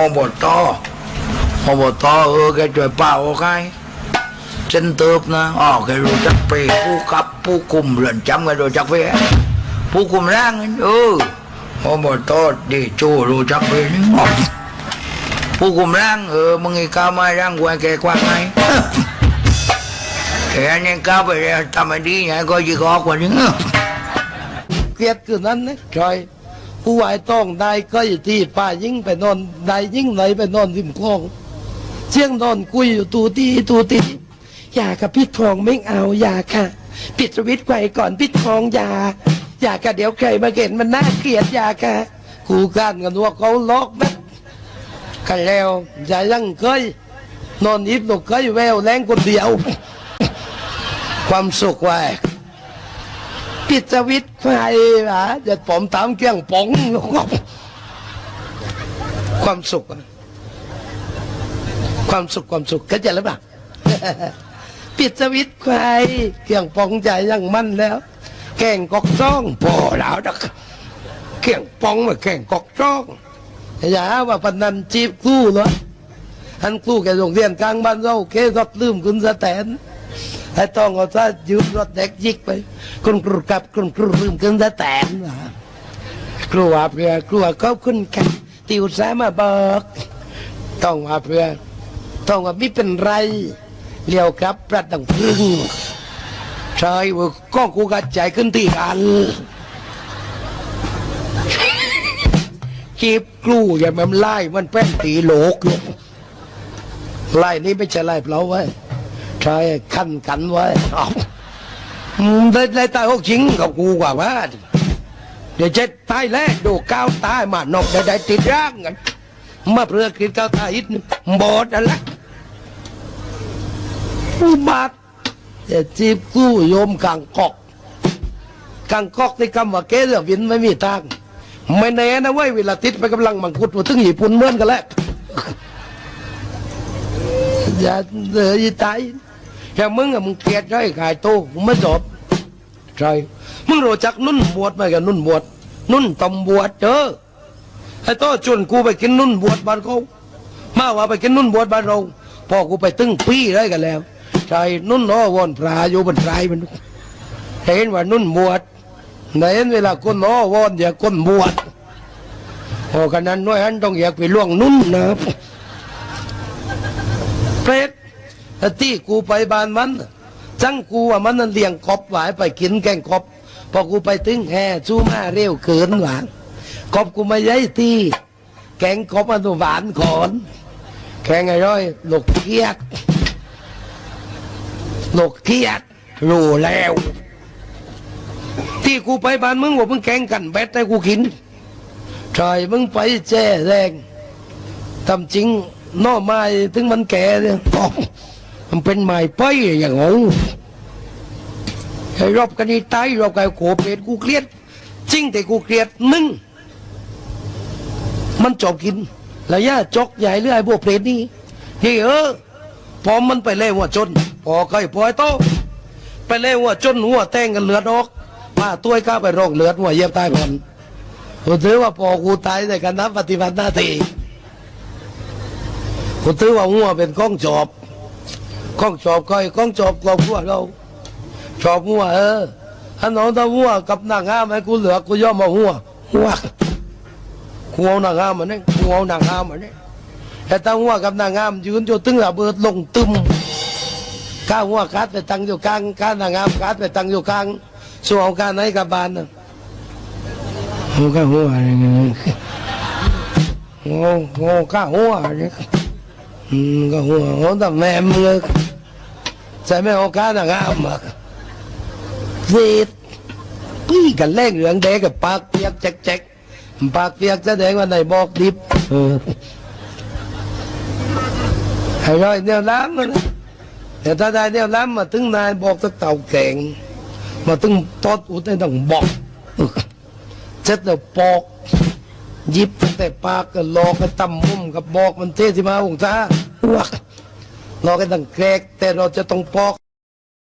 อบตอบตเออแกช่วยเป่าใครเส้นเติบนะอ๋อแกรู้จักเปรย์ผู้กับผู้คุมเรือนจำแกรู้จักเปรย์ผู้คุมร่างเอออบตดีจูรู้จักเปรย์นี่ผู้คุมร่างเออมึงไอ้ก้าวมาร่างกว่าแกกว่าไงแกเนี่ยก้าวไปแล้วทำไมดีไงก็ยิ่งออกกว่านี้เกลียดคือนั้นนะจอย ผู้วายต้องได้ก็อยู่ที่ป้ายิ่งไปนอนได้ยิ่งไหนไปนอนริมคลอง เชียงนอนคุยอยู่ตูตีตูตีอย่ากับพี่ทองไม่เอาอย่าค่ะ ปิดสวิตช์ไว้ก่อนพี่ทองอย่าอย่าค่ะเดี๋ยวใครมาเห็นมันน่าเกลียดอย่าค่ะกูกันกันว่าเขาล็อกนะกันแล้วอย่ายังเคยนอนอิบนกเคยแววแรงคนเดียว ความสุขไว้ ปิดสวิตช์ไฟอะจะผมตามเกี้ยงป๋องความสุข ความสุขความสุขเข้าใจหรือเปล่าปิดสวิตไฟเกี้ยงป๋องใจยังมั่นแล้วแก่งกอกซ่องพอแล้วดักเกี้ยงป๋องมาแก่งกอกซ่องอย่าหาว่าปนันจีบคู่เหรออันคู่แกโรงเรียนกลางบ้านเราเครถลืมคุณสแตน ไอ้ต้องเอาซะยืมรถเด็กยิกไปคุณครูกับคุณครูลืมกันซะแตนว่ะครูว่าเพื่อครูว่าขอบคุณค่ะติวสามาบอกต้องว่าเพื่อต้องว่าไม่เป็นไรเลี้ยวครับพระดังพึ่งใช่ว่าก็กูกระจายขึ้นที่กันจีบกลูอย่ามันไล่มันเป็นตีโลกลูกไล่นี่ไม่ใช่ไล่เปล่าไว้ ใช่ขั้นกันไว้เอาอืมได้ได้ตายหกชิงกับกูกว่าว่าเดี๋ยวจะตายแล้วดูก้าวตายมานอกได้ได้ติดร่างกันมาเพื่อคิดก้าวตายอีกนึงบอดอะไรอุบัติจะจีบกู้โยมกลางกอกกลางกอกที่คำว่าเกลือวินไม่มีทางไม่แน่นะเว้ยเวลาติดไปกำลังมังคุดมาถึงญี่ปุ่นเหมือนกันแหล้วอย่าเดือดตา ยอย่ามึงอะมึงเกลียดใช่ขายโตมึงไม่จบใช่มึงรู้จักนุ่นบวชไหมกับนุ่นบวชนุ่นตำบวชเจอไอ้โตชวนกูไปกินนุ่นบวชบ้านเขามาว่าไปกินนุ่นบวชบ้านเราพ่อกูไปตึ้งปี้ได้กันแล้วใช่นุ่นน้อวอนพระอยู่บนไตรมันเห็นว่านุ่นบวชในเห็นเวลาคนน้อวอนอย่าคนบวชพอกันนั้นน้อยอันต้องอยากไปล่วงนุ่นนะเปรต ที่กูไปบ้านมันจังกูว่ามันนั่นเลี้ยงกบหวายไปกินแกงกบพอกูไปถึงแห่ชูมาเร็วเกินหวานกบกูไมาย้ายที่แกงกบมันหวานขอนแกงไอ้ร้อยหลกเกียดหลกเกียดรู้แล้ว ที่กูไปบ้านมึงว่ามึงแกงกันแบดให้กูกินใช่มึงไปแจ้แรงทำจริงน่อไม้ถึงมันแก่เนี่ย มันเป็นไม้ป้อย่างงงไอ้รอบกันนี่ตายรอบกันโกเป็ดกูเครียดจริงแต่กูเครียดหนึ่งมันจบกินแล้วย่าจกใหญ่เรื่อยพวกเปรตนี่นี่เออพอมันไปเล่หัวจนพอใกล้พอยโตไปเล่หัวจนหัวแตงกันเลือดออกมาตัวก้าไปโรคเลือดหัวเย็บตายก่อนกูถือว่าพอกูตายในการนับปฏิบัติหน้าที่ผมถือว่างัวเป็นก้องจอบ ก้องจอบก้อยก้องจอบเรางัวเราจอบงัวเออถ้าน้องตางัวกับนางงามให้กูเหลือกูย่อมมางัวงัวกูเอานางงามมันนี่กูเอานางงามมันนี่แต่ตางัวกับนางงามยืนอยู่ตึงระเบิดลงตึมข้างัวคัดไปตั้งอยู่กลางข้านางงามคัดไปตั้งอยู่กลางส่วนเอาการไหนกับบานน่ะหัวข้าหัวอะไรเงี้ยหัวหัวข้าหัวเนี่ยหัวหัวแต่แม่มึงเลยใส่ไม่เอาการนะงามอะเวทพี่กันแรงเหลืองแดงกับปากเปียกแจ๊กแจ๊กปากเปียกแสดงว่าในบอกดิบเออให้ร้อยเนี่ย ล้ำมันนะแต่ถ้าได้เนี่ยล้ำมาถึงนายบอกตะเต่าแข็งมาถึงตอดอุดได้ต้องบอกเจ็ดเดี๋ ยวปอกหยิบตั้งแต่ปากก็ลอกกันตำมุมกับบอกมันเทสิมาองศาวักลอกกันตั้งแกรกแต่เราจะต้องปอก